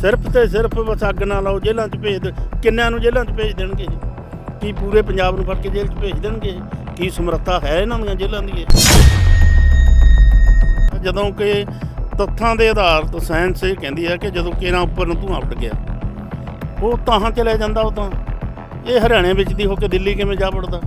ਸਿਰਫ ਤੇ ਸਿਰਫ ਬਸ ਅੱਗ ਨਾ ਲਾਓ, ਜੇਲ੍ਹਾਂ 'ਚ ਭੇਜ ਦੇ ਕਿੰਨਿਆਂ ਨੂੰ ਜੇਲ੍ਹਾਂ 'ਚ ਭੇਜ ਦੇਣਗੇ ਕੀ ਪੂਰੇ ਪੰਜਾਬ ਨੂੰ ਫੜ ਕੇ ਜੇਲ੍ਹ 'ਚ ਭੇਜ ਦੇਣਗੇ ਕੀ ਸਮਰੱਥਾ ਹੈ ਇਹਨਾਂ ਦੀਆਂ ਜੇਲ੍ਹਾਂ ਦੀ ਜਦੋਂ ਕਿ ਤੱਥਾਂ ਦੇ ਆਧਾਰ ਤੋਂ ਸਾਇੰਸ ਇਹ ਕਹਿੰਦੀ ਹੈ ਕਿ ਜਦੋਂ ਕਿਰਾਂ ਉੱਪਰ ਨੂੰ ਧੂੰਆਂ ਉੱਡ ਗਿਆ, ਉਹ ਤਾਂ ਚਲੇ ਜਾਂਦਾ ਉਹ ਤਾਂ। ਇਹ ਹਰਿਆਣੇ ਵਿੱਚ ਦੀ ਹੋ ਕੇ ਦਿੱਲੀ ਕਿਵੇਂ ਜਾ ਵੜਦਾ?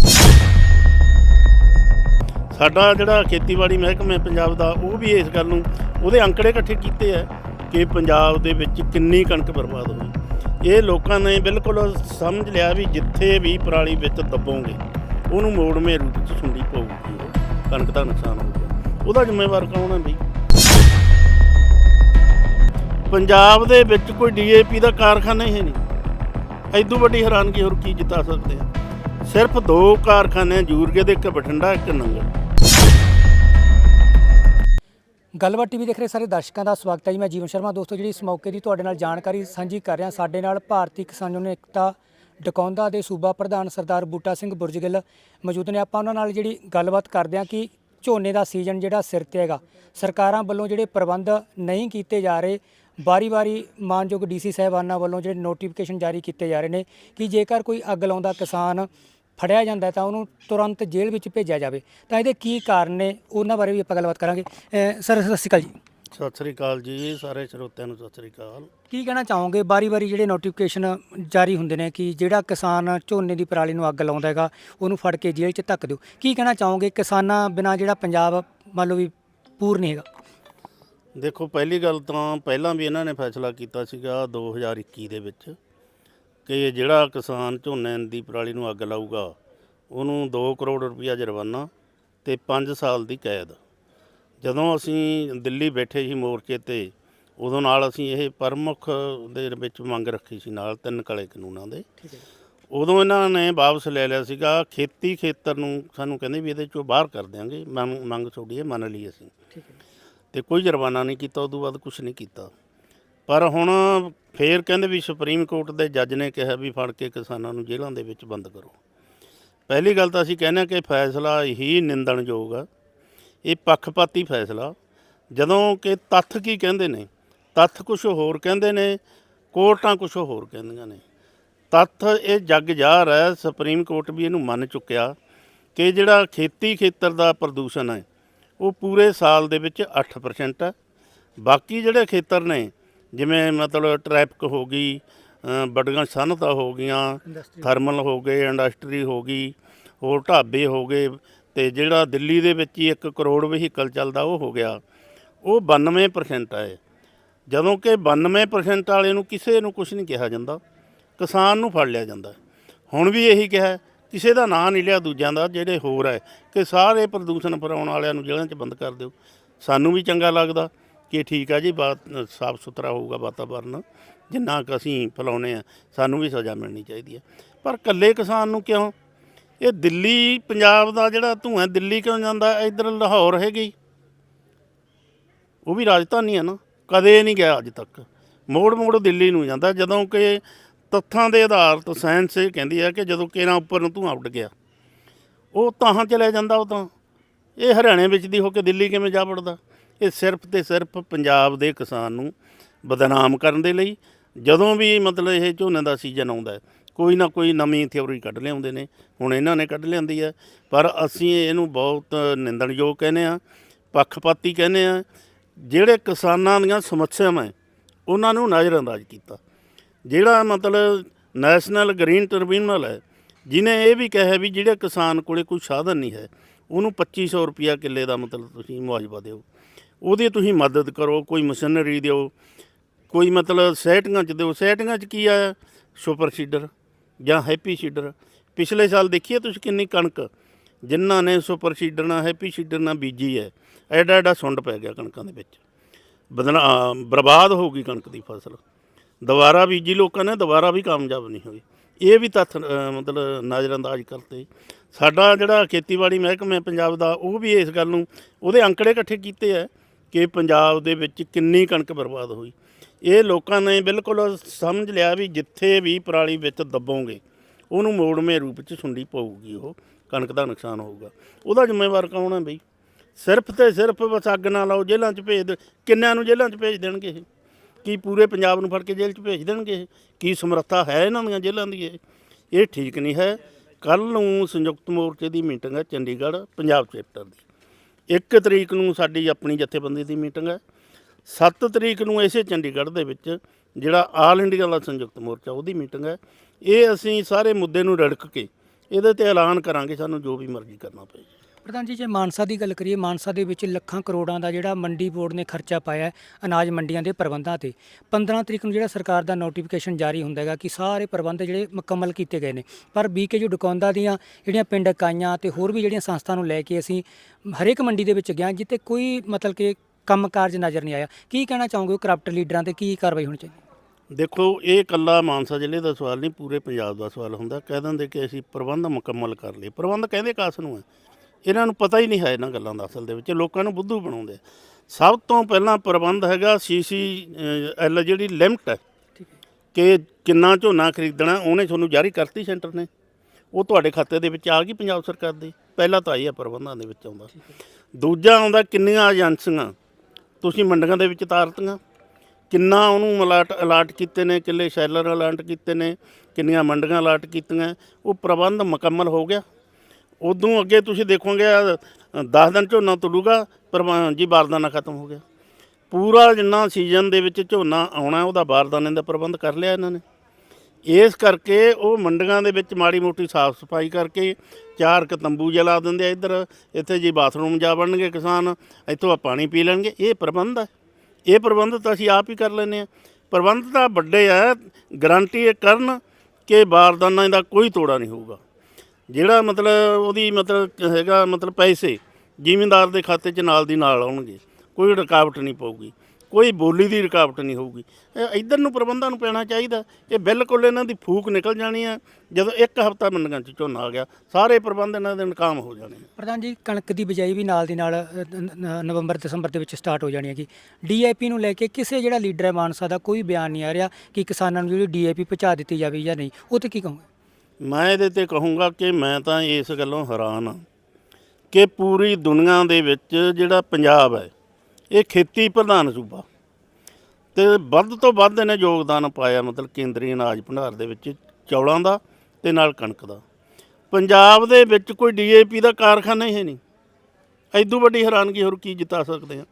ਸਾਡਾ ਜਿਹੜਾ ਖੇਤੀਬਾੜੀ ਮਹਿਕਮਾ ਹੈ ਪੰਜਾਬ ਦਾ, ਉਹ ਵੀ ਇਸ ਗੱਲ ਨੂੰ ਉਹਦੇ ਅੰਕੜੇ ਇਕੱਠੇ ਕੀਤੇ ਆ ਕਿ ਪੰਜਾਬ ਦੇ ਵਿੱਚ ਕਿੰਨੀ ਕਣਕ ਬਰਬਾਦ ਹੋਈ। ਇਹ ਲੋਕਾਂ ਨੇ ਬਿਲਕੁਲ ਸਮਝ ਲਿਆ ਵੀ ਜਿੱਥੇ ਵੀ ਪਰਾਲੀ ਵਿੱਚ ਦੱਬੋਗੇ ਉਹਨੂੰ ਮੋੜ ਰੂਪ ਚ ਸੁੰਡੀ ਪਊਗੀ ਕਣਕ ਦਾ ਨੁਕਸਾਨ ਹੋਊਗਾ ਉਹਦਾ ਜ਼ਿੰਮੇਵਾਰ ਕੌਣ ਹੈ ਬਈ? ਪੰਜਾਬ ਦੇ ਵਿੱਚ ਕੋਈ ਡੀਏਪੀ ਦਾ ਕਾਰਖਾਨਾ ਹੀ ਨਹੀਂ। ਐਦੂ ਵੱਡੀ ਹੈਰਾਨਗੀ ਹੋਰ ਕੀ ਜਿਤਾ ਸਕਦੇ ਆ? ਸਿਰਫ ਦੋ ਕਾਰਖਾਨੇ ਆ, ਜੂਰਗੇ ਦੇ ਇੱਕ ਬਠਿੰਡਾ ਇੱਕ ਨੰਗਲ। ਗੱਲਬਾਤ ਟੀਵੀ ਦੇਖ ਰਹੇ ਸਾਰੇ ਦਰਸ਼ਕਾਂ ਦਾ ਸਵਾਗਤ ਹੈ ਜੀ। ਮੈਂ ਜੀਵਨ ਸ਼ਰਮਾ। ਦੋਸਤੋ, ਜਿਹੜੀ ਇਸ ਮੌਕੇ ਦੀ ਤੁਹਾਡੇ ਨਾਲ ਜਾਣਕਾਰੀ ਸਾਂਝੀ ਕਰ ਰਿਹਾ, ਸਾਡੇ ਨਾਲ ਭਾਰਤੀ ਕਿਸਾਨ ਯੂਨੀਅਨ ਏਕਤਾ ਡਕੌਂਦਾ ਦੇ ਸੂਬਾ ਪ੍ਰਧਾਨ ਸਰਦਾਰ ਬੂਟਾ ਸਿੰਘ ਬੁਰਜਗਿੱਲ ਮੌਜੂਦ ਨੇ। ਆਪਾਂ ਉਹਨਾਂ ਨਾਲ ਜਿਹੜੀ ਗੱਲਬਾਤ ਕਰਦੇ ਹਾਂ ਕਿ ਝੋਨੇ ਦਾ ਸੀਜ਼ਨ ਜਿਹੜਾ ਸਿਰ ਤੇ ਹੈਗਾ, ਸਰਕਾਰਾਂ ਵੱਲੋਂ ਜਿਹੜੇ ਪ੍ਰਬੰਧ ਨਹੀਂ ਕੀਤੇ ਜਾ ਰਹੇ, ਵਾਰੀ-ਵਾਰੀ ਮਾਨਯੋਗ ਡੀਸੀ ਸਾਹਿਬਾਨਾਂ ਵੱਲੋਂ ਜਿਹੜੇ ਨੋਟੀਫਿਕੇਸ਼ਨ ਜਾਰੀ ਕੀਤੇ ਜਾ ਰਹੇ ਨੇ ਕਿ ਜੇਕਰ ਕੋਈ ਅੱਗ ਲਾਉਂਦਾ ਕਿਸਾਨ ਫੜਿਆ ਜਾਂਦਾ ਹੈ ਤਾਂ ਉਹਨੂੰ ਤੁਰੰਤ ਜੇਲ੍ਹ ਵਿੱਚ ਭੇਜਿਆ ਜਾਵੇ। ਤਾਂ ਇਹਦੇ ਕੀ ਕਾਰਨ ਨੇ? ਉਹਨਾਂ ਬਾਰੇ ਵੀ ਆਪਾਂ ਗੱਲਬਾਤ ਕਰਾਂਗੇ। ਸਰ ਸਤਿ ਸ਼੍ਰੀ ਅਕਾਲ ਜੀ। ਸਤਿ ਸ੍ਰੀ ਅਕਾਲ ਜੀ ਸਾਰੇ ਸਰੋਤਿਆਂ ਨੂੰ ਸਤਿ ਸ੍ਰੀ ਅਕਾਲ। ਕੀ ਕਹਿਣਾ ਚਾਹੋਗੇ? ਬਾਰੀ-ਬਾਰੀ ਜਿਹੜੇ ਨੋਟੀਫਿਕੇਸ਼ਨ ਜਾਰੀ ਹੁੰਦੇ ਨੇ ਕਿ ਜਿਹੜਾ ਕਿਸਾਨ ਝੋਨੇ ਦੀ ਪਰਾਲੀ ਨੂੰ ਅੱਗ ਲਾਉਂਦਾ ਹੈਗਾ ਉਹਨੂੰ ਫੜ ਕੇ ਜੇਲ੍ਹ 'ਚ ਧੱਕ ਦਿਓ। ਕੀ ਕਹਿਣਾ ਚਾਹੋਗੇ? ਕਿਸਾਨਾਂ ਬਿਨਾ ਜਿਹੜਾ ਪੰਜਾਬ ਮੰਨ ਲਓ ਵੀ ਪੂਰ ਨਹੀਂ ਹੈਗਾ। ਦੇਖੋ ਪਹਿਲੀ ਗੱਲ ਤਾਂ ਪਹਿਲਾਂ ਵੀ ਇਹਨਾਂ ਨੇ ਫੈਸਲਾ ਕੀਤਾ ਸੀਗਾ 2021 ਦੇ ਵਿੱਚ। ਕਿ ਜਿਹੜਾ ਕਿਸਾਨ ਝੋਨੇ ਦੀ ਪਰਾਲੀ ਨੂੰ ਅੱਗ ਲਾਊਗਾ ਉਹਨੂੰ 2 ਕਰੋੜ ਰੁਪਇਆ ਜੁਰਮਾਨਾ ਤੇ 5 ਸਾਲ ਦੀ ਕੈਦ। ਜਦੋਂ ਅਸੀਂ ਦਿੱਲੀ ਬੈਠੇ ਸੀ ਮੋਰਚੇ ਤੇ ਉਦੋਂ ਨਾਲ ਅਸੀਂ ਇਹ ਪ੍ਰਮੁੱਖ ਦੇ ਵਿੱਚ ਮੰਗ ਰੱਖੀ ਸੀ ਨਾਲ ਤਿੰਨ ਕਾਲੇ ਕਾਨੂੰਨਾਂ ਦੇ। ਹੈ ਉਦੋਂ ਇਹਨਾਂ ਨੇ ਵਾਪਸ ਲੈ ਲਿਆ ਸੀਗਾ ਖੇਤੀ ਖੇਤਰ ਨੂੰ ਸਾਨੂੰ ਕਹਿੰਦੇ ਵੀ ਇਹਦੇ ਚੋਂ ਬਾਹਰ ਕਰ ਦਿਆਂਗੇ ਮੰਗ ਤੁਹਾਡੀ ਇਹ ਮੰਨ ਲਈ ਅਸੀਂ। ਹੈ ਤੇ ਕੋਈ ਜੁਰਮਾਨਾ ਨਹੀਂ ਕੀਤਾ ਉਦੋਂ ਬਾਅਦ ਕੁਝ ਨਹੀਂ ਕੀਤਾ। ਪਰ ਹੁਣ ਫੇਰ ਕਹਿੰਦੇ ਵੀ ਸੁਪਰੀਮ ਕੋਰਟ ਦੇ ਜੱਜ ਨੇ ਕਿਹਾ ਵੀ ਫੜ ਕੇ ਕਿਸਾਨਾਂ ਨੂੰ ਜੇਲ੍ਹਾਂ ਦੇ ਵਿੱਚ ਬੰਦ ਕਰੋ। ਪਹਿਲੀ ਗੱਲ ਤਾਂ ਅਸੀਂ ਕਹਿੰਦੇ ਹਾਂ ਕਿ ਫੈਸਲਾ ਹੀ ਨਿੰਦਣਯੋਗ ਆ। ਇਹ ਪੱਖਪਾਤੀ ਫੈਸਲਾ। ਜਦੋਂ ਕਿ ਤੱਥ ਕੀ ਕਹਿੰਦੇ ਨੇ? ਤੱਥ ਕੁਝ ਹੋਰ ਕਹਿੰਦੇ ਨੇ, ਕੋਰਟਾਂ ਕੁਝ ਹੋਰ ਕਹਿੰਦੀਆਂ ਨੇ। ਤੱਥ ਇਹ ਜੱਗ ਜ਼ਾਹਰ ਹੈ ਸੁਪਰੀਮ ਕੋਰਟ ਵੀ ਇਹਨੂੰ ਮੰਨ ਚੁੱਕਿਆ ਕਿ ਜਿਹੜਾ ਖੇਤੀ ਖੇਤਰ ਦਾ ਪ੍ਰਦੂਸ਼ਣ ਹੈ, ਉਹ ਪੂਰੇ ਸਾਲ ਦੇ ਵਿੱਚ 8% ਹੈ। ਬਾਕੀ ਜਿਹੜੇ ਖੇਤਰ ਨੇ ਜਿਵੇਂ ਮਤਲਬ ਟ੍ਰੈਫਿਕ ਹੋ ਗਈ ਅ, ਵੱਡੀਆਂ ਸਨਅਤਾਂ ਹੋ ਗਈਆਂ ਥਰਮਲ ਹੋ ਗਏ ਇੰਡਸਟਰੀ ਹੋ ਗਈ ਹੋਰ ਢਾਬੇ ਹੋ ਗਏ ਤੇ ਜਿਹੜਾ ਦਿੱਲੀ ਦੇ ਵਿੱਚ ਹੀ 1 ਕਰੋੜ ਵਹੀਕਲ ਚੱਲਦਾ ਉਹ ਹੋ ਗਿਆ। ਉਹ 92% ਹੈ ਜਦੋਂ ਕਿ 92% ਵਾਲੇ ਨੂੰ ਕਿਸੇ ਨੂੰ ਕੁਝ ਨਹੀਂ ਕਿਹਾ ਜਾਂਦਾ। ਕਿਸਾਨ ਨੂੰ ਫੜ ਲਿਆ ਜਾਂਦਾ। ਹੁਣ ਵੀ ਇਹੀ ਕਿਹਾ ਕਿਸੇ ਦਾ ਨਾਂ ਨਹੀਂ ਲਿਆ ਦੂਜਿਆਂ ਦਾ ਜਿਹੜੇ ਹੋਰ ਹੈ ਕਿ ਸਾਰੇ ਪ੍ਰਦੂਸ਼ਣ ਫੈਲਾਉਣ ਵਾਲਿਆਂ ਨੂੰ ਜੇਲ੍ਹਾਂ 'ਚ ਬੰਦ ਕਰ ਦਿਓ। ਸਾਨੂੰ ਵੀ ਚੰਗਾ ਲੱਗਦਾ। ਕਿ ਠੀਕ ਆ ਜੀ, ਬਾਤ, ਸਾਫ਼ ਸੁਥਰਾ ਹੋਊਗਾ ਵਾਤਾਵਰਨ, ਜਿੰਨਾ ਕੁ ਅਸੀਂ ਫੈਲਾਉਨੇ ਆ, ਸਾਨੂੰ ਵੀ ਸਜ਼ਾ ਮਿਲਣੀ ਚਾਹੀਦੀ ਹੈ ਪਰ ਇਕੱਲੇ ਕਿਸਾਨ ਨੂੰ ਕਿਉਂ? ਇਹ ਦਿੱਲੀ, ਪੰਜਾਬ ਦਾ ਜਿਹੜਾ ਧੂਆਂ ਦਿੱਲੀ ਕਿਉਂ ਜਾਂਦਾ? ਇਧਰ ਲਾਹੌਰ ਹੈਗੀ ਉਹ ਵੀ ਰਾਜਧਾਨੀ ਹੈ ਨਾ, ਕਦੇ ਨਹੀਂ ਗਿਆ ਅੱਜ ਤੱਕ। ਮੋੜ ਮੋੜ ਦਿੱਲੀ ਨੂੰ ਜਾਂਦਾ, ਜਦੋਂ ਕਿ ਤੱਥਾਂ ਦੇ ਆਧਾਰ ਤੋਂ ਸਾਇੰਸ ਇਹ ਕਹਿੰਦੀ ਹੈ ਕਿ ਜਦੋਂ ਕਿਰਾਂ ਉੱਪਰ ਨੂੰ ਧੂਆਂ ਉੱਡ ਗਿਆ, ਉਹ ਤਾਂ ਚਲੇ ਜਾਂਦਾ ਉਹ ਤਾਂ। ਇਹ ਹਰਿਆਣੇ ਵਿੱਚ ਦੀ ਹੋ ਕੇ ਦਿੱਲੀ ਕਿਵੇਂ ਜਾ ਵੜਦਾ? ਇਹ ਸਿਰਫ ਤੇ ਸਿਰਫ ਪੰਜਾਬ ਦੇ ਕਿਸਾਨ ਨੂੰ ਬਦਨਾਮ ਕਰਨ ਦੇ ਲਈ ਜਦੋਂ ਵੀ ਮਤਲਬ ਇਹ ਝੋਨੇ ਦਾ ਸੀਜ਼ਨ ਆਉਂਦਾ ਕੋਈ ਨਾ ਕੋਈ ਨਵੀਂ ਥਿਉਰੀ ਕੱਢ ਲਿਆਉਂਦੇ ਨੇ, ਹੁਣ ਇਹਨਾਂ ਨੇ ਕੱਢ ਲਿਆਂਦੀ ਹੈ। ਪਰ ਅਸੀਂ ਇਹਨੂੰ ਬਹੁਤ ਨਿੰਦਣਯੋਗ ਕਹਿੰਦੇ ਆ ਪੱਖਪਾਤੀ ਕਹਿੰਦੇ ਆ ਜਿਹੜੇ ਕਿਸਾਨਾਂ ਦੀਆਂ ਸਮੱਸਿਆਵਾਂ ਉਹਨਾਂ ਨੂੰ ਨਜ਼ਰਅੰਦਾਜ਼ ਕੀਤਾ। ਜਿਹੜਾ ਮਤਲਬ ਨੈਸ਼ਨਲ ਗ੍ਰੀਨ ਟ੍ਰਿਬਿਊਨਲ ਹੈ ਜਿਨੇ ਇਹ ਵੀ ਕਿਹਾ ਵੀ ਜਿਹੜੇ ਕਿਸਾਨ ਕੋਲੇ ਕੋਈ ਸਾਧਨ ਨਹੀਂ ਹੈ, ਉਹਨੂੰ 2500 ਰੁਪਿਆ ਕਿੱਲੇ ਦਾ ਮਤਲਬ ਤੁਸੀਂ ਮੁਆਵਜ਼ਾ ਦਿਓ। ਉਹਦੀ ਤੁਸੀਂ ਮਦਦ ਕਰੋ, ਕੋਈ ਮਸ਼ੀਨਰੀ ਦਿਓ, ਕੋਈ ਮਤਲਬ ਸੈਟਿੰਗਾਂ ਚ ਦਿਓ। ਸੈਟਿੰਗਾਂ ਚ ਕੀ ਆ? ਸੁਪਰ ਸੀਡਰ ਜਾਂ ਹੈਪੀ ਸੀਡਰ। ਪਿਛਲੇ ਸਾਲ ਦੇਖੀਏ ਤੁਸੀਂ ਕਿੰਨੀ ਕਣਕ, ਜਿਨ੍ਹਾਂ ਨੇ ਸੁਪਰ ਸੀਡਰ ਨਾਲ ਹੈਪੀ ਸੀਡਰ ਨਾਲ ਬੀਜੀ ਹੈ, ਐਡਾ ਐਡਾ ਸੁੰਡ ਪੈ ਗਿਆ ਕਣਕਾਂ ਦੇ ਵਿੱਚ। ਬਦਨਾ ਬਰਬਾਦ ਹੋ ਗਈ ਕਣਕ ਦੀ ਫਸਲ। ਦੁਬਾਰਾ ਬੀਜੀ ਲੋਕਾਂ ਨੇ, ਦੁਬਾਰਾ ਵੀ ਕਾਮਯਾਬ ਨਹੀਂ ਹੋਈ ਇਹ ਵੀ ਤੱਥ ਮਤਲਬ ਨਜ਼ਰਅੰਦਾਜ਼ ਕਰਤੇ। ਸਾਡਾ ਜਿਹੜਾ ਖੇਤੀਬਾੜੀ ਮਹਿਕਮਾ ਹੈ ਪੰਜਾਬ ਦਾ, ਉਹ ਵੀ ਇਸ ਗੱਲ ਨੂੰ, ਉਹਦੇ ਅੰਕੜੇ ਇਕੱਠੇ ਕੀਤੇ ਹੈ। ਕਿ ਪੰਜਾਬ ਦੇ ਵਿੱਚ ਕਿੰਨੀ ਕਣਕ ਬਰਬਾਦ ਹੋਈ। ਇਹ ਲੋਕਾਂ ਨੇ ਬਿਲਕੁਲ ਸਮਝ ਲਿਆ ਵੀ ਜਿੱਥੇ ਵੀ ਪਰਾਲੀ ਵਿੱਚ ਦੱਬੋਗੇ, ਉਹਨੂੰ ਮੋੜਵੇਂ ਰੂਪ ਚ ਸੁੰਡੀ ਪਊਗੀ, ਉਹ ਕਣਕ ਦਾ ਨੁਕਸਾਨ ਹੋਊਗਾ। ਉਹਦਾ ਜ਼ਿੰਮੇਵਾਰ ਕੌਣ ਹੈ ਬਈ? ਸਿਰਫ ਤੇ ਸਿਰਫ ਬਸ ਅੱਗ ਨਾ ਲਾਓ, ਜੇਲ੍ਹਾਂ 'ਚ ਭੇਜ ਦੇ, ਕਿੰਨਿਆਂ ਨੂੰ ਜੇਲ੍ਹਾਂ 'ਚ ਭੇਜ ਦੇਣਗੇ ਇਹ? ਕੀ ਪੂਰੇ ਪੰਜਾਬ ਨੂੰ ਫੜ ਕੇ ਜੇਲ੍ਹ 'ਚ ਭੇਜ ਦੇਣਗੇ ਇਹ? ਕੀ ਸਮਰੱਥਾ ਹੈ ਇਹਨਾਂ ਦੀਆਂ ਜੇਲ੍ਹਾਂ ਦੀ ਇਹ? ਇਹ ਠੀਕ ਨਹੀਂ ਹੈ। ਕੱਲ ਨੂੰ ਸੰਯੁਕਤ ਮੋਰਚੇ ਦੀ ਮੀਟਿੰਗ ਹੈ ਚੰਡੀਗੜ੍ਹ, ਪੰਜਾਬ ਚੈਪਟਰ ਦੀ। 1 ਤਰੀਕ ਨੂੰ ਸਾਡੀ ਆਪਣੀ ਜਥੇਬੰਦੀ ਦੀ ਮੀਟਿੰਗ ਹੈ। 7 ਤਰੀਕ ਨੂੰ ਇਸੇ ਚੰਡੀਗੜ੍ਹ ਦੇ ਵਿੱਚ ਜਿਹੜਾ ਆਲ ਇੰਡੀਆ ਦਾ ਸੰਯੁਕਤ ਮੋਰਚਾ, ਉਹਦੀ ਮੀਟਿੰਗ ਹੈ। ਇਹ ਅਸੀਂ ਸਾਰੇ ਮੁੱਦੇ ਨੂੰ ਰੜਕ ਕੇ ਇਹਦੇ ਤੇ ਐਲਾਨ ਕਰਾਂਗੇ, ਸਾਨੂੰ ਜੋ ਵੀ ਮਰਜ਼ੀ ਕਰਨਾ ਪਏ। ਪ੍ਰਧਾਨ ਜੀ, ਜੇ ਮਾਨਸਾ ਦੀ ਗੱਲ ਕਰੀਏ, ਮਾਨਸਾ ਦੇ ਵਿੱਚ ਲੱਖਾਂ ਕਰੋੜਾਂ ਦਾ ਜਿਹੜਾ ਮੰਡੀ ਬੋਰਡ ਨੇ ਖਰਚਾ ਪਾਇਆ ਹੈ ਅਨਾਜ ਮੰਡੀਆਂ ਦੇ ਪ੍ਰਬੰਧਾਂ ਤੇ। 15 ਤਰੀਕ ਨੂੰ ਜਿਹੜਾ ਸਰਕਾਰ ਦਾ ਨੋਟੀਫਿਕੇਸ਼ਨ ਜਾਰੀ ਹੁੰਦਾ ਹੈਗਾ ਕਿ ਸਾਰੇ ਪ੍ਰਬੰਧ ਜਿਹੜੇ ਮੁਕੰਮਲ ਕੀਤੇ ਗਏ ਨੇ। ਪਰ ਬੀਕੇ ਜੋ ਡਕੌਂਦਾ ਦੀਆਂ ਜਿਹੜੀਆਂ ਪਿੰਡ ਇਕਾਈਆਂ ਤੇ ਹੋਰ ਵੀ ਜਿਹੜੀਆਂ ਸੰਸਥਾ ਨੂੰ ਲੈ ਕੇ ਅਸੀਂ ਹਰੇਕ ਮੰਡੀ ਦੇ ਵਿੱਚ ਗਏ ਜਿੱਤੇ ਕੋਈ ਮਤਲਬ ਕਿ ਕੰਮ ਕਾਰਜ ਨਜ਼ਰ ਨਹੀਂ ਆਇਆ। ਕੀ ਕਹਿਣਾ ਚਾਹੋਗੇ ਕਰਪਟ ਲੀਡਰਾਂ ਤੇ ਕੀ ਕਾਰਵਾਈ ਹੋਣੀ ਚਾਹੀਦੀ? ਦੇਖੋ, ਇਹ ਇਕੱਲਾ ਮਾਨਸਾ ਜ਼ਿਲ੍ਹੇ ਦਾ ਸਵਾਲ ਨਹੀਂ, ਪੂਰੇ ਪੰਜਾਬ ਦਾ ਸਵਾਲ ਹੁੰਦਾ। ਕਹਿ ਦਿੰਦੇ ਕਿ ਅਸੀਂ ਪ੍ਰਬੰਧ ਮੁਕੰਮਲ ਕਰ ਲਏ। ਪ੍ਰਬੰਧ ਕਹਿੰਦੇ ਕਾਸ ਨੂੰ ਹੈ? ਇਹਨਾਂ ਨੂੰ ਪਤਾ ਹੀ ਨਹੀਂ ਹੈ ਇਹਨਾਂ ਗੱਲਾਂ ਦਾ ਅਸਲ ਦੇ ਵਿੱਚ ਲੋਕਾਂ ਨੂੰ ਬੁੱਧੂ ਬਣਾਉਂਦੇ। ਸਭ ਤੋਂ ਪਹਿਲਾਂ ਪ੍ਰਬੰਧ ਹੈਗਾ ਸੀਸੀ ਐਲ ਜਿਹੜੀ ਲਿਮਟ ਹੈ ਕਿ ਕਿੰਨਾ ਝੋਨਾ ਖਰੀਦਣਾ ਉਹਨੇ ਤੁਹਾਨੂੰ ਜਾਰੀ ਕਰਤੀ ਸੈਂਟਰ ਨੇ। ਉਹ ਤੁਹਾਡੇ ਖਾਤੇ ਦੇ ਵਿੱਚ ਆ ਗਈ ਪੰਜਾਬ ਸਰਕਾਰ ਦੇ। ਪਹਿਲਾਂ ਤਾਂ ਇਹ ਹੈ ਪ੍ਰਬੰਧਾਂ ਦੇ ਵਿੱਚ ਆਉਂਦਾ। ਦੂਜਾ ਆਉਂਦਾ ਕਿੰਨੀਆਂ ਏਜੰਸੀਆਂ ਤੁਸੀਂ ਮੰਡੀਆਂ ਦੇ ਵਿੱਚ ਤਾਰਤੀਆਂ ਕਿੰਨਾ ਉਹਨੂੰ ਅਲਾਟ ਅਲਾਟ ਕੀਤੇ ਨੇ ਕਿੱਲੇ ਸ਼ੈਲਰ ਅਲਾਟ ਕੀਤੇ ਨੇ ਕਿੰਨੀਆਂ ਮੰਡੀਆਂ ਅਲਾਟ ਕੀਤੀਆਂ। ਉਹ ਪ੍ਰਬੰਧ ਮੁਕੰਮਲ ਹੋ ਗਿਆ। ਉਦੋਂ ਅੱਗੇ ਤੁਸੀਂ ਦੇਖੋਗੇ 10 ਦਿਨ ਝੋਨਾ ਤੁਲੂਗਾ ਪ੍ਰਬੰਧ ਜੀ ਬਾਰਦਾਨਾ ਖਤਮ ਹੋ ਗਿਆ। ਪੂਰਾ ਜਿੰਨਾ ਸੀਜ਼ਨ ਦੇ ਵਿੱਚ ਝੋਨਾ ਆਉਣਾ, ਉਹਦਾ ਬਾਰਦਾਨੇ ਦਾ ਪ੍ਰਬੰਧ ਕਰ ਲਿਆ ਇਹਨਾਂ ਨੇ। ਇਸ ਕਰਕੇ ਉਹ ਮੰਡੀਆਂ ਦੇ ਵਿੱਚ ਮਾੜੀ ਮੋਟੀ ਸਾਫ਼ ਸਫ਼ਾਈ ਕਰਕੇ ਚਾਰ ਕ ਤੰਬੂ ਜਲਾ ਦਿੰਦੇ ਆ ਇੱਧਰ। ਇੱਥੇ ਜੀ ਬਾਥਰੂਮ ਜਾ ਬਣਨਗੇ ਕਿਸਾਨ, ਇੱਥੋਂ ਆ ਪਾਣੀ ਪੀ ਲੈਣਗੇ। ਇਹ ਪ੍ਰਬੰਧ ਹੈ ਇਹ ਪ੍ਰਬੰਧ ਤਾਂ ਅਸੀਂ ਆਪ ਹੀ ਕਰ ਲੈਂਦੇ ਆ। ਪ੍ਰਬੰਧ ਤਾਂ ਵੱਡੇ ਆ। ਗਰੰਟੀ ਇਹ ਕਰਨ ਕਿ ਬਾਰਦਾਨਾ ਦਾ ਕੋਈ ਤੋੜਾ ਨਹੀਂ ਹੋਊਗਾ। ਜਿਹੜਾ ਮਤਲਬ ਉਹਦੀ ਮਤਲਬ ਹੈਗਾ ਮਤਲਬ ਪੈਸੇ ਜ਼ਿਮੀਂਦਾਰ ਦੇ ਖਾਤੇ 'ਚ ਨਾਲ ਦੀ ਨਾਲ ਆਉਣਗੇ, ਕੋਈ ਰੁਕਾਵਟ ਨਹੀਂ ਪਊਗੀ, ਕੋਈ ਬੋਲੀ ਦੀ ਰੁਕਾਵਟ ਨਹੀਂ ਹੋਊਗੀ। ਇਹ ਇੱਧਰ ਨੂੰ ਪ੍ਰਬੰਧਾਂ ਨੂੰ ਪੈਣਾ ਚਾਹੀਦਾ, ਇਹ ਬਿਲਕੁਲ ਇਹਨਾਂ ਦੀ ਫੂਕ ਨਿਕਲ ਜਾਣੀ ਆ, ਜਦੋਂ ਇੱਕ ਹਫ਼ਤਾ ਮੰਡੀਆਂ 'ਚ ਝੋਨਾ ਆ ਗਿਆ, ਸਾਰੇ ਪ੍ਰਬੰਧ ਇਹਨਾਂ ਦੇ ਨਕਾਮ ਹੋ ਜਾਣੇ ਪ੍ਰਧਾਨ ਜੀ, ਕਣਕ ਦੀ ਬਿਜਾਈ ਵੀ ਨਾਲ ਦੀ ਨਾਲ ਨਵੰਬਰ, ਦਸੰਬਰ ਦੇ ਵਿੱਚ ਸਟਾਰਟ ਹੋ ਜਾਣੀ ਹੈਗੀ। ਡੀਏਪੀ ਨੂੰ ਲੈ ਕੇ ਕਿਸੇ ਜਿਹੜਾ ਲੀਡਰ ਹੈ ਮਾਨਸਾ ਦਾ ਕੋਈ ਬਿਆਨ ਨਹੀਂ ਆ ਰਿਹਾ ਕਿ ਕਿਸਾਨਾਂ ਨੂੰ ਜਿਹੜੀ ਡੀਏਪੀ ਪਹੁੰਚਾ ਦਿੱਤੀ ਜਾਵੇ ਜਾਂ ਨਹੀਂ। ਉਹ ਤੇ ਕੀ ਕਹੋਗੇ? ਮੈਂ ਇਹਦੇ ਤੇ ਕਹੂੰਗਾ ਕਿ ਮੈਂ ਤਾਂ ਇਸ ਗੱਲੋਂ ਹੈਰਾਨ ਆ ਕਿ ਪੂਰੀ ਦੁਨੀਆ ਦੇ ਵਿੱਚ ਜਿਹੜਾ ਪੰਜਾਬ ਹੈ ਇਹ ਖੇਤੀ ਪ੍ਰਧਾਨ ਸੂਬਾ। ਤੇ ਵੱਧ ਤੋਂ ਵੱਧ ਇਹਨੇ ਯੋਗਦਾਨ ਪਾਇਆ ਮਤਲਬ ਕੇਂਦਰੀ ਅਨਾਜ ਭੰਡਾਰ ਦੇ ਵਿੱਚ ਚੌਲਾਂ ਦਾ ਤੇ ਨਾਲ ਕਣਕ ਦਾ। ਪੰਜਾਬ ਦੇ ਵਿੱਚ ਕੋਈ ਡੀਏਪੀ ਦਾ ਕਾਰਖਾਨਾ ਹੀ ਨਹੀਂ। ਐਦੂ ਵੱਡੀ ਹੈਰਾਨਗੀ ਹੋਰ ਕੀ ਜਿਤਾ ਸਕਦੇ ਆ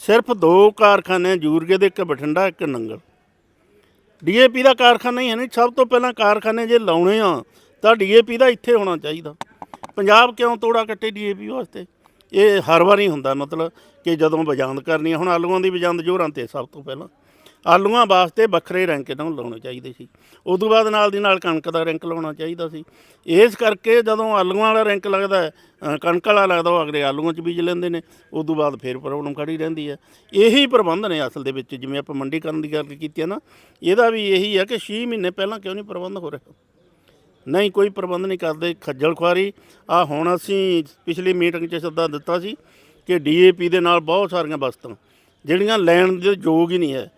ਸਿਰਫ ਦੋ ਕਾਰਖਾਨੇ ਆ, ਯੂਰੀਏ ਦੇ ਇੱਕ ਬਠਿੰਡਾ ਇੱਕ ਨੰਗਲ। ਡੀਏਪੀ ਦਾ ਕਾਰਖਾਨਾ ਹੀ ਹੈ ਨਹੀਂ। ਸਭ ਤੋਂ ਪਹਿਲਾਂ ਕਾਰਖਾਨੇ ਜੇ ਲਾਉਣੇ ਆ ਤਾਂ ਡੀਏਪੀ ਦਾ ਇੱਥੇ ਹੋਣਾ ਚਾਹੀਦਾ। ਪੰਜਾਬ ਕਿਉਂ ਤੋੜਾ ਕੱਟੇ ਡੀਏਪੀ ਵਾਸਤੇ? ਇਹ ਹਰ ਵਾਰੀ ਹੁੰਦਾ ਮਤਲਬ ਕਿ ਜਦੋਂ ਬਜਾਂਦ ਕਰਨੀ ਆ, ਹੁਣ ਆਲੂਆਂ ਦੀ ਬਜਾਂਦ ਜੋਰਾਂ ਤੇ ਸਭ ਤੋਂ ਪਹਿਲਾਂ। ਆਲੂਆਂ ਵਾਸਤੇ ਵੱਖਰੇ ਰੈਂਕ ਇਹਨਾਂ ਨੂੰ ਲਾਉਣੇ ਚਾਹੀਦੇ ਸੀ। ਉਦੋਂ ਬਾਅਦ ਨਾਲ ਦੀ ਨਾਲ ਕਣਕ ਦਾ ਰੈਂਕ ਲਾਉਣਾ ਚਾਹੀਦਾ ਸੀ। ਇਸ ਕਰਕੇ ਜਦੋਂ ਆਲੂਆਂ ਵਾਲਾ ਰੈਂਕ ਲੱਗਦਾ ਕਣਕ ਵਾਲਾ ਲੱਗਦਾ, ਉਹ ਅਗਲੇ ਆਲੂਆਂ 'ਚ ਬੀਜ ਲੈਂਦੇ ਨੇ। ਉਦੋਂ ਬਾਅਦ ਫੇਰ ਪ੍ਰੋਬਲਮ ਖੜੀ ਰਹਿੰਦੀ ਹੈ। ਇਹੀ ਪ੍ਰਬੰਧ ਨੇ ਅਸਲ ਦੇ ਵਿੱਚ, ਜਿਵੇਂ ਆਪਾਂ ਮੰਡੀਕਰਨ ਦੀ ਗੱਲ ਕੀਤੀ ਹੈ ਨਾ, ਇਹਦਾ ਵੀ ਇਹੀ ਹੈ ਕਿ 6 ਮਹੀਨੇ ਪਹਿਲਾਂ ਕਿਉਂ ਨਹੀਂ ਪ੍ਰਬੰਧ ਹੋ ਰਿਹਾ? ਨਹੀਂ, ਕੋਈ ਪ੍ਰਬੰਧ ਨਹੀਂ ਕਰਦੇ। ਖੱਜਲ ਖੁਆਰੀ ਆ ਹੁਣ ਅਸੀਂ ਪਿਛਲੀ ਮੀਟਿੰਗ 'ਚ ਸੱਦਾ ਦਿੱਤਾ ਸੀ ਕਿ ਡੀਏਪੀ ਦੇ ਨਾਲ ਬਹੁਤ ਸਾਰੀਆਂ ਵਸਤਾਂ, ਜਿਹੜੀਆਂ ਲੈਣ ਦੇ ਯੋਗ ਹੀ ਨਹੀਂ ਹੈ।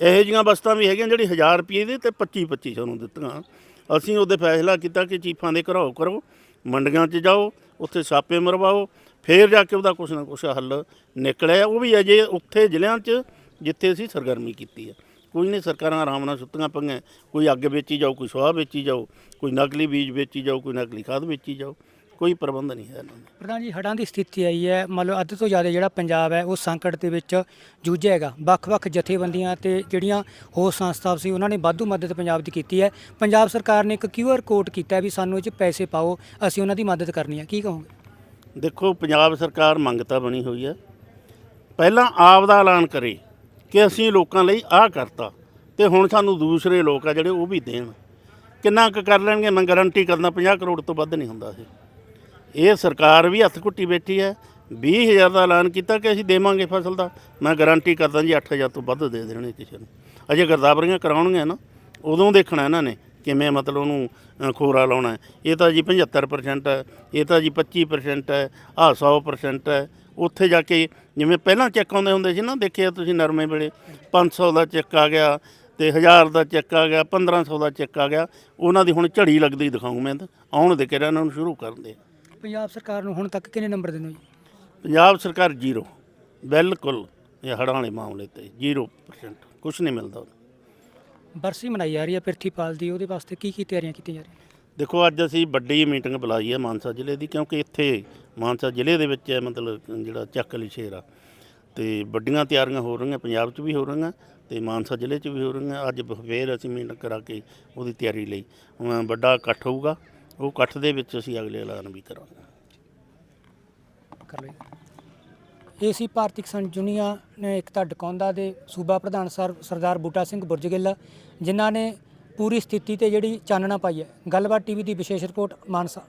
ਇਹੋ ਜਿਹੀਆਂ ਵਸਤਾਂ ਵੀ ਹੈਗੀਆਂ ਜਿਹੜੀ 1000 ਰੁਪਏ ਦੇ ਤੇ 25 2500 ਸਾਨੂੰ ਦਿੱਤੀਆਂ। ਅਸੀਂ ਉਹਦੇ ਫੈਸਲਾ ਕੀਤਾ ਕਿ ਚੀਫਾਂ ਦੇ ਘਰਾਓ ਕਰੋ, ਮੰਡੀਆਂ 'ਚ ਜਾਓ, ਉੱਥੇ ਛਾਪੇ ਮਰਵਾਓ, ਫੇਰ ਜਾ ਕੇ ਉਹਦਾ ਕੁਛ ਨਾ ਕੁਛ ਹੱਲ ਨਿਕਲਿਆ। ਉਹ ਵੀ ਅਜੇ ਉੱਥੇ ਜ਼ਿਲ੍ਹਿਆਂ 'ਚ ਜਿੱਥੇ ਅਸੀਂ ਸਰਗਰਮੀ ਕੀਤੀ ਹੈ ਕੋਈ ਨਹੀਂ, ਸਰਕਾਰਾਂ ਆਰਾਮ ਨਾਲ ਸੁੱਤੀਆਂ ਪਈਆਂ। ਕੋਈ ਅੱਗ ਵੇਚੀ ਜਾਓ, ਕੋਈ ਸੁਆਹ ਵੇਚੀ ਜਾਓ, ਕੋਈ ਨਕਲੀ ਬੀਜ ਵੇਚੀ ਜਾਓ, ਕੋਈ ਨਕਲੀ ਖਾਦ ਵੇਚੀ ਜਾਓ। ਕੋਈ ਪ੍ਰਬੰਧ ਨਹੀਂ ਹੈ ਇਹਨਾਂ ਦਾ। ਪ੍ਰਧਾਨ ਜੀ ਹੜ੍ਹਾਂ ਦੀ ਸਥਿਤੀ ਆਈ ਹੈ। ਮੰਨ ਲਓ ਅੱਧ ਤੋਂ ਜ਼ਿਆਦਾ ਜਿਹੜਾ ਪੰਜਾਬ ਹੈ ਉਹ ਸੰਕਟ ਦੇ ਵਿੱਚ ਜੂਝਿਆ ਹੈਗਾ। ਵੱਖ-ਵੱਖ ਜਥੇਬੰਦੀਆਂ ਤੇ ਜਿਹੜੀਆਂ ਹੋਰ ਸੰਸਥਾ ਸੀ ਉਹਨਾਂ ਨੇ ਵਾਧੂ ਮਦਦ ਪੰਜਾਬ ਦੀ ਕੀਤੀ ਹੈ। ਪੰਜਾਬ ਸਰਕਾਰ ਨੇ ਇੱਕ ਕਿਊਆਰ ਕੋਡ ਕੀਤਾ ਵੀ ਸਾਨੂੰ ਇਹ 'ਚ ਪੈਸੇ ਪਾਓ ਅਸੀਂ ਉਹਨਾਂ ਦੀ ਮਦਦ ਕਰਨੀ ਹੈ। ਕੀ ਕਹੋਗੇ? ਦੇਖੋ ਪੰਜਾਬ ਸਰਕਾਰ ਮੰਗਤਾ ਬਣੀ ਹੋਈ ਹੈ। ਪਹਿਲਾਂ ਆਪ ਦਾ ਐਲਾਨ ਕਰੇ ਕਿ ਅਸੀਂ ਲੋਕਾਂ ਲਈ ਆਹ ਕਰਤਾ ਤੇ ਹੁਣ ਸਾਨੂੰ ਦੂਸਰੇ ਲੋਕ ਆ ਜਿਹੜੇ ਉਹ ਵੀ ਦੇਣ। ਕਿੰਨਾ ਕੁ ਕਰ ਲੈਣਗੇ? ਮੈਂ ਗਾਰੰਟੀ ਕਰਦਾ 50 ਕਰੋੜ ਤੋਂ ਵੱਧ ਨਹੀਂ ਹੁੰਦਾ ਇਹ। ਇਹ ਸਰਕਾਰ ਵੀ ਹੱਥ ਘੁੱਟੀ ਬੈਠੀ ਹੈ। 20000 ਦਾ ਐਲਾਨ ਕੀਤਾ ਕਿ ਅਸੀਂ ਦੇਵਾਂਗੇ ਫਸਲ ਦਾ। ਮੈਂ ਗਾਰੰਟੀ ਕਰਦਾ ਜੀ 8000 ਤੋਂ ਵੱਧ ਦੇ ਦੇਣੇ ਕਿਸੇ ਨੂੰ। ਅਜੇ ਗਰਦਾਵਰੀਆਂ ਕਰਾਉਣਗੇ ਨਾ। ਉਦੋਂ ਦੇਖਣਾ ਇਹਨਾਂ ਨੇ ਕਿਵੇਂ ਮਤਲਬ ਉਹਨੂੰ ਖੋਰਾ ਲਾਉਣਾ ਇਹ ਤਾਂ ਜੀ 75% ਹੈ। ਇਹ ਤਾਂ ਜੀ 25% ਹੈ। ਆਹ 100% ਹੈ। ਉੱਥੇ ਜਾ ਕੇ ਜਿਵੇਂ ਪਹਿਲਾਂ ਚੈੱਕ ਆਉਂਦੇ ਹੁੰਦੇ ਸੀ ਨਾ, ਦੇਖਿਆ ਤੁਸੀਂ ਨਰਮੇ ਵੇਲੇ। 500 ਦਾ ਚੈੱਕ ਆ ਗਿਆ ਤੇ 1000 ਦਾ ਚੈੱਕ ਆ ਗਿਆ 1500 ਦਾ ਚੈੱਕ ਆ ਗਿਆ। ਉਹਨਾਂ ਦੀ ਹੁਣ ਝੜੀ ਲੱਗਦੀ ਦਿਖਾਉਂ ਮੈਂ ਤਾਂ। ਆਉਣ ਦੇ ਕੇ ਇਹਨਾਂ ਨੂੰ ਸ਼ੁਰੂ ਕਰਨ ਦੇ। ਪੰਜਾਬ ਸਰਕਾਰ ਨੂੰ ਹੁਣ ਤੱਕ ਕਿੰਨੇ ਨੰਬਰ ਦਿੰਦੇ ਹੋ ਜੀ? ਪੰਜਾਬ ਸਰਕਾਰ ਜ਼ੀਰੋ। ਬਿਲਕੁਲ ਇਹ ਹੜ੍ਹਾਂ ਵਾਲੇ ਮਾਮਲੇ ਤੇ 0% ਕੁਝ ਨਹੀਂ ਮਿਲਦਾ ਬਰਸੀ ਮਨਾਈ ਜਾ ਰਹੀ ਹੈ ਪ੍ਰਿਥੀਪਾਲ ਦੀ ਉਹਦੇ ਵਾਸਤੇ ਕੀ ਕੀ ਤਿਆਰੀਆਂ ਕੀਤੀਆਂ ਜਾ ਰਹੀਆਂ? ਦੇਖੋ ਅੱਜ ਅਸੀਂ ਵੱਡੀ ਮੀਟਿੰਗ ਬੁਲਾਈ ਹੈ ਮਾਨਸਾ ਜ਼ਿਲ੍ਹੇ ਦੀ ਕਿਉਂਕਿ ਇੱਥੇ ਮਾਨਸਾ ਜ਼ਿਲ੍ਹੇ ਦੇ ਵਿੱਚ ਹੈ ਮਤਲਬ ਜਿਹੜਾ ਚੱਕ ਅਲੀ ਸ਼ੇਰ ਆ। ਤੇ ਵੱਡੀਆਂ ਤਿਆਰੀਆਂ ਹੋ ਰਹੀਆਂ ਪੰਜਾਬ 'ਚ ਵੀ ਹੋ ਰਹੀਆਂ ਤੇ ਮਾਨਸਾ ਜ਼ਿਲ੍ਹੇ 'ਚ ਵੀ ਹੋ ਰਹੀਆਂ। ਅੱਜ ਫੇਰ ਅਸੀਂ ਮੀਟਿੰਗ ਕਰਾ ਕੇ ਉਹਦੀ ਤਿਆਰੀ ਲਈ। ਵੱਡਾ ਇਕੱਠ ਹੋਊਗਾ। ਉਹ ਇਕੱਠ ਦੇ ਵਿੱਚ ਅਸੀਂ ਅਗਲੇ ਐਲਾਨ ਵੀ ਕਰਾਂਗੇ। ਕਰ ਲਓ ਇਹ ਸੀ ਭਾਰਤੀ ਕਿਸਾਨ ਯੂਨੀਅਨ ਨੇ ਇੱਕ ਤਾਂ ਡਕੌਂਦਾ ਦੇ ਸੂਬਾ ਪ੍ਰਧਾਨ ਸਰ ਸਰਦਾਰ ਬੂਟਾ ਸਿੰਘ ਬੁਰਜਗਿੱਲ ਜਿਨ੍ਹਾਂ ਨੇ ਪੂਰੀ ਸਥਿਤੀ ਤੇ ਜਿਹੜੀ ਚਾਨਣਾ ਪਾਈ ਹੈ। ਗੱਲਬਾਤ ਟੀਵੀ ਦੀ ਵਿਸ਼ੇਸ਼ ਰਿਪੋਰਟ ਮਾਨਸਾ।